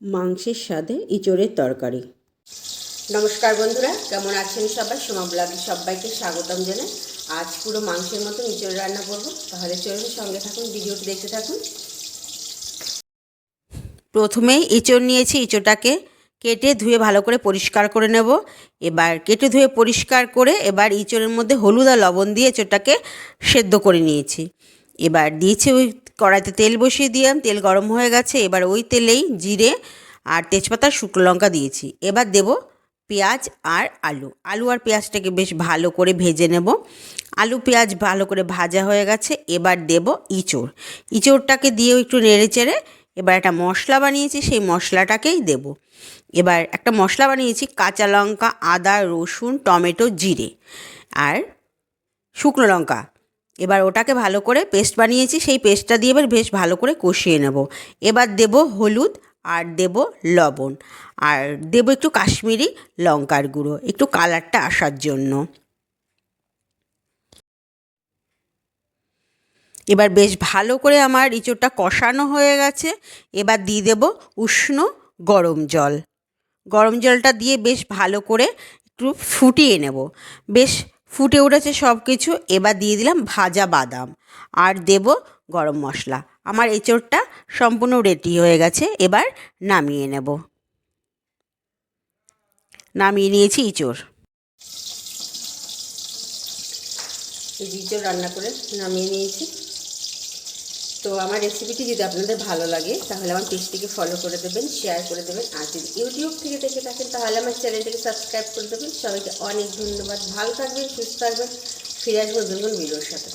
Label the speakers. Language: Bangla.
Speaker 1: মাংসের স্বাদে ইঁচড়ের তরকারি। নমস্কার বন্ধুরা, কেমন আছেন সবাই? সোমা ব্লগে সবাইকে স্বাগতম জানাই। আজ পুরো মাংসের মতো ইঁচড় রান্না করব। তাহলে চলুন সঙ্গে থাকুন, ভিডিওটি দেখতে থাকুন। প্রথমেই ইঁচড় নিয়েছি, ইঁচড়টাকে কেটে ধুয়ে ভালো করে পরিষ্কার করে নেব। এবার কেটে ধুয়ে পরিষ্কার করে এবার ইঁচড়ের মধ্যে হলুদ আর লবণ দিয়ে এঁচড়টাকে সেদ্ধ করে নিয়েছি। এবার দিয়েছি ওই কড়াইতে তেল বসিয়ে দিলাম, তেল গরম হয়ে গেছে, এবার ওই তেলেই জিরে আর তেজপাতা, শুকনো লঙ্কা দিয়েছি। এবার দেব পেঁয়াজ আর আলু। আলু আর পেঁয়াজটাকে বেশ ভালো করে ভেজে নেব। আলু, পেঁয়াজ ভালো করে ভাজা হয়ে গেছে, এবার দেব ইঁচড়। ইঁচড়টাকে দিয়ে একটু নেড়ে চেড়ে এবার একটা মশলা বানিয়েছি, সেই মশলাটাকেই দেব। এবার একটা মশলা বানিয়েছি, কাঁচা লঙ্কা, আদা, রসুন, টমেটো, জিরে আর শুকনো লঙ্কা। এবার ওটাকে ভালো করে পেস্ট বানিয়েছি, সেই পেস্টটা দিয়ে এবার বেশ ভালো করে কষিয়ে নেব। এবার দেব হলুদ আর দেব লবণ। আর দেব একটু কাশ্মীরি লঙ্কার গুঁড়ো, একটু কালারটা আসার জন্য। এবার বেশ ভালো করে আমার ইঁচড়টা কষানো হয়ে গেছে। এবার দিয়ে দেব উষ্ণ গরম জল। গরম জলটা দিয়ে বেশ ভালো করে একটু ফুটিয়ে নেব। বেশ ফুটে উঠেছে সব কিছু এবার দিয়ে দিলাম ভাজা বাদাম। আর দেব গরম মশলা। আমার এঁচোড়টা সম্পূর্ণ রেডি হয়ে গেছে, এবার নামিয়ে নেব। নামিয়ে নিয়েছি এই ইঁচড় রান্না করে নামিয়ে নিয়েছি। তো আমার রেসিপিটি যদি আপনাদের ভালো লাগে, তাহলে আমার পেজটিকে ফলো করে দেবেন শেয়ার করে দেবেন, আর যদি ইউটিউব থেকে দেখে থাকেন, তাহলে আমার চ্যানেলটিকে সাবস্ক্রাইব করে দেবেন। সবাইকে অনেক ধন্যবাদ। ভালো থাকবেন, সুস্থ থাকবেন। ফিরে আসব নতুন ভিডিওর সাথে।